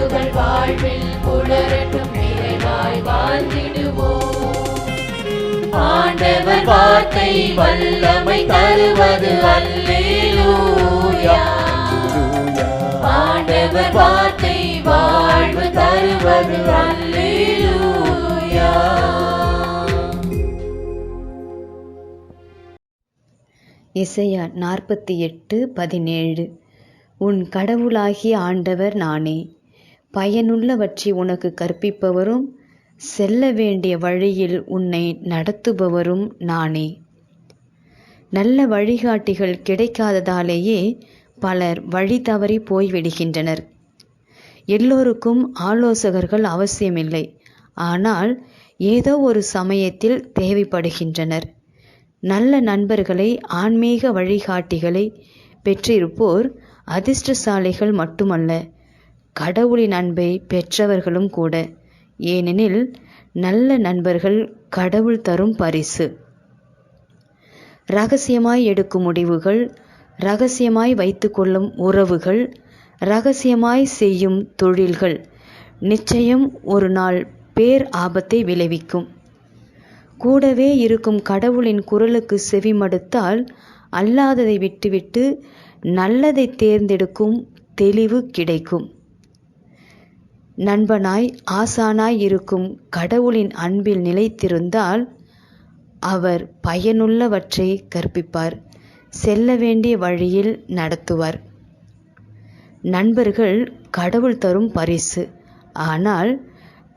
உணர்வுகள் வாழ்வில் புலரட்டும் நிறைவாய் வாழ்ந்திடுவோம். ஆண்டவர் வார்த்தை வல்லமை தருவது அல்லேலூயா. ஆண்டவர் வார்த்தை வாழ்வு தருவது அல்லேலூயா. இசையா நாற்பத்தி எட்டு பதினேழு. உன் கடவுளாகிய ஆண்டவர் நானே. பயனுள்ளவற்றை உனக்கு கற்பிப்பவரும் செல்ல வேண்டிய வழியில் உன்னை நடத்துபவரும் நானே. நல்ல வழிகாட்டிகள் கிடைக்காததாலேயே பலர் வழி தவறி போய்விடுகின்றனர். எல்லோருக்கும் ஆலோசகர்கள் அவசியமில்லை. ஆனால் ஏதோ ஒரு சமயத்தில் தேவைப்படுகின்றனர். நல்ல நண்பர்களை ஆன்மீக வழிகாட்டிகளை பெற்றிருப்போர் அதிர்ஷ்டசாலிகள் மட்டுமல்ல. கடவுளின் அன்பை பெற்றவர்களும் கூட. ஏனெனில் நல்ல நண்பர்கள் கடவுள் தரும் பரிசு. ரகசியமாய் எடுக்கும் முடிவுகள் ரகசியமாய் வைத்துக்கொள்ளும் உறவுகள் ரகசியமாய் செய்யும் தொழில்கள் நிச்சயம் ஒரு நாள் பேர் ஆபத்தை விளைவிக்கும். கூடவே இருக்கும் கடவுளின் குரலுக்கு செவிமடுத்தால் அல்லாததை விட்டுவிட்டு நல்லதை தேர்ந்தெடுக்கும் தெளிவு கிடைக்கும். நண்பனாய் ஆசானாய் இருக்கும் கடவுளின் அன்பில் நிலைத்திருந்தால் அவர் பயனுள்ளவற்றை கற்பிப்பார் செல்ல வேண்டிய வழியில் நடத்துவார். நண்பர்கள் கடவுள் தரும் பரிசு. ஆனால்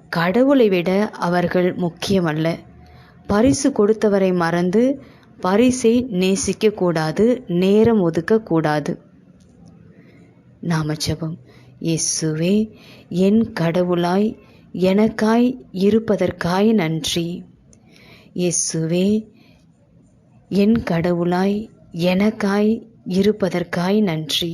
கடவுளை விட அவர்கள் முக்கியமல்ல. பரிசு கொடுத்தவரை மறந்து பரிசை நேசிக்கக்கூடாது நேரம் ஒதுக்கக்கூடாது. நாம ஜபம். இயேசுவே என் கடவுளாய் எனக்காய் இருப்பதற்காய் நன்றி. இயேசுவே என் கடவுளாய் எனக்காய் இருப்பதற்காய் நன்றி.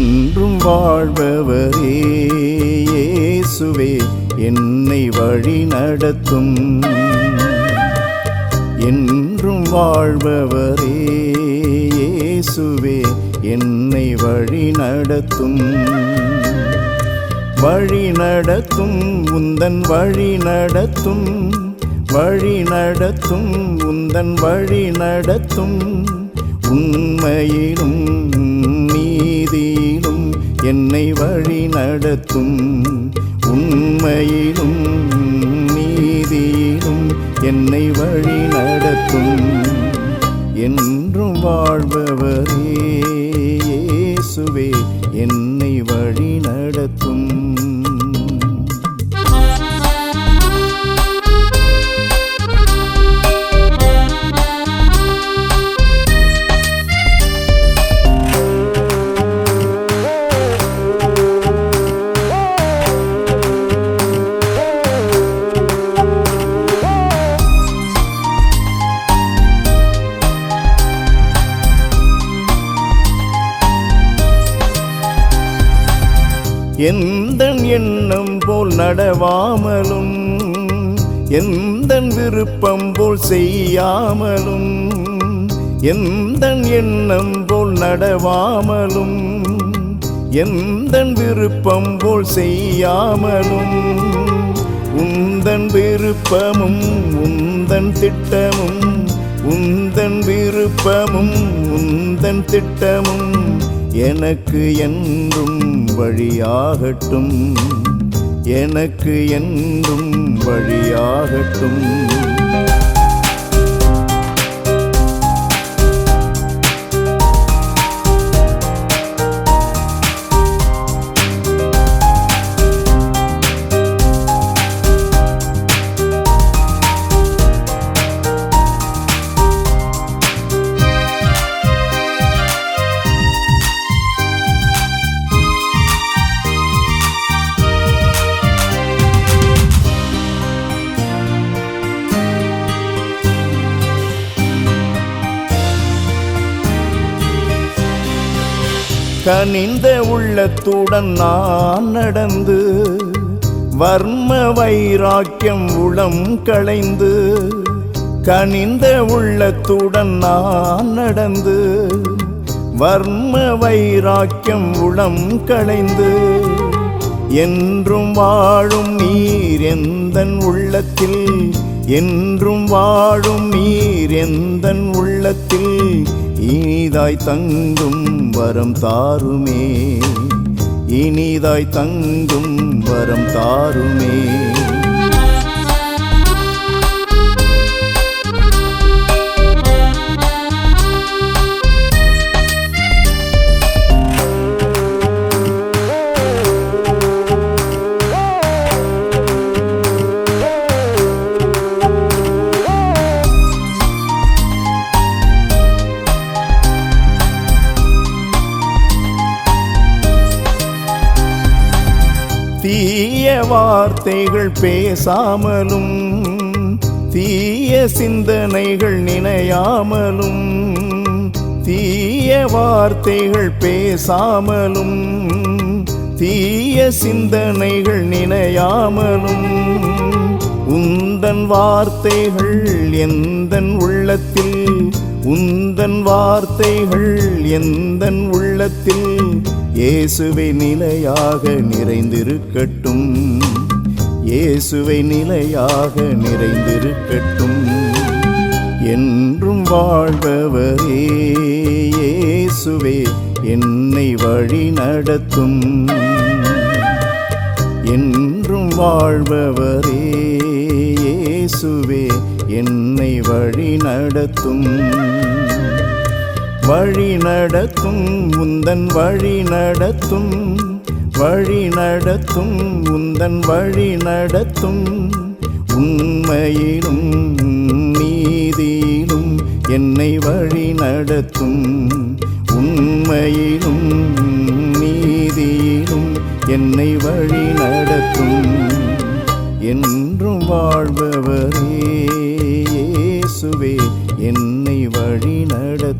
என்றும் வாழ்பவரே இயேசுவே என்னை வழி நடத்தும். என்றும் வாழ்பவரே இயேசுவே என்னை வழி நடத்தும். வழி நடத்தும் உந்தன் வழி நடத்தும். வழி நடத்தும் உந்தன் வழி நடத்தும். உண்மையிலும் நீதி என்னை வழி நடத்தும். உண்மையிலும் நீதியிலும் என்னை வழி நடத்தும். என்றும் வாழ்பவரே இயேசுவே என்னை வழி நடத்தும். நடவாமலும் எந்த விருப்பம் போல் செய்யாமலும் எந்த எண்ணம் போல் நடவாமலும் எந்த விருப்பம் போல் செய்யாமலும் உந்தன் விருப்பமும் உந்தன் திட்டமும் உந்தன் விருப்பமும் உந்தன் திட்டமும் எனக்கு என்றும் வழியாகட்டும். எனக்கு என்றும் வழியாகட்டும். கனிந்த உள்ளத்துடன் நான் நடந்து வர்ம வைராக்கியம் உளம் களைந்து கனிந்த உள்ளத்துடன் நான் நடந்து வர்ம வைராக்கியம் உளம் களைந்து என்றும் வாழும் நீர் எந்தன் உள்ளத்தில் என்றும் வாழும் நீர் எந்தன் உள்ளத்தில் இனிதாய் தங்கும் வரம் தாருமே. இனிதாய் தங்கும் வரம் தாருமே. தீய வார்த்தைகள் பேசாமலும் தீய சிந்தனைகள் நினையாமலும் தீய வார்த்தைகள் பேசாமலும் தீய சிந்தனைகள் நினையாமலும். உந்தன் வார்த்தைகள் எந்தன் உள்ளத்தில் உந்தன் வார்த்தைகள் எந்தன் உள்ளத்தில் இயேசுவை நிலையாக நிறைந்திருக்கட்டும். இயேசுவை நிலையாக நிறைந்திருக்கட்டும். என்றும் வாழ்பவரே இயேசுவே என்னை வழி நடத்தும். என்றும் வாழ்பவரே இயேசுவே என்னை வழி நடத்தும். வழி நடத்தும் உந்தன் வழி நடத்தும். வழி நடத்தும் உந்தன் வழி நடத்தும். உண்மையிலும் நீதியிலும் என்னை வழி நடத்தும். உண்மையிலும் நீதியிலும் என்னை வழி நடத்தும். என்றும் வாழ்பவரே சுவே என்னை வழி நடத்தும்.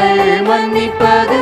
நாங்கள் மன்னிப்பது.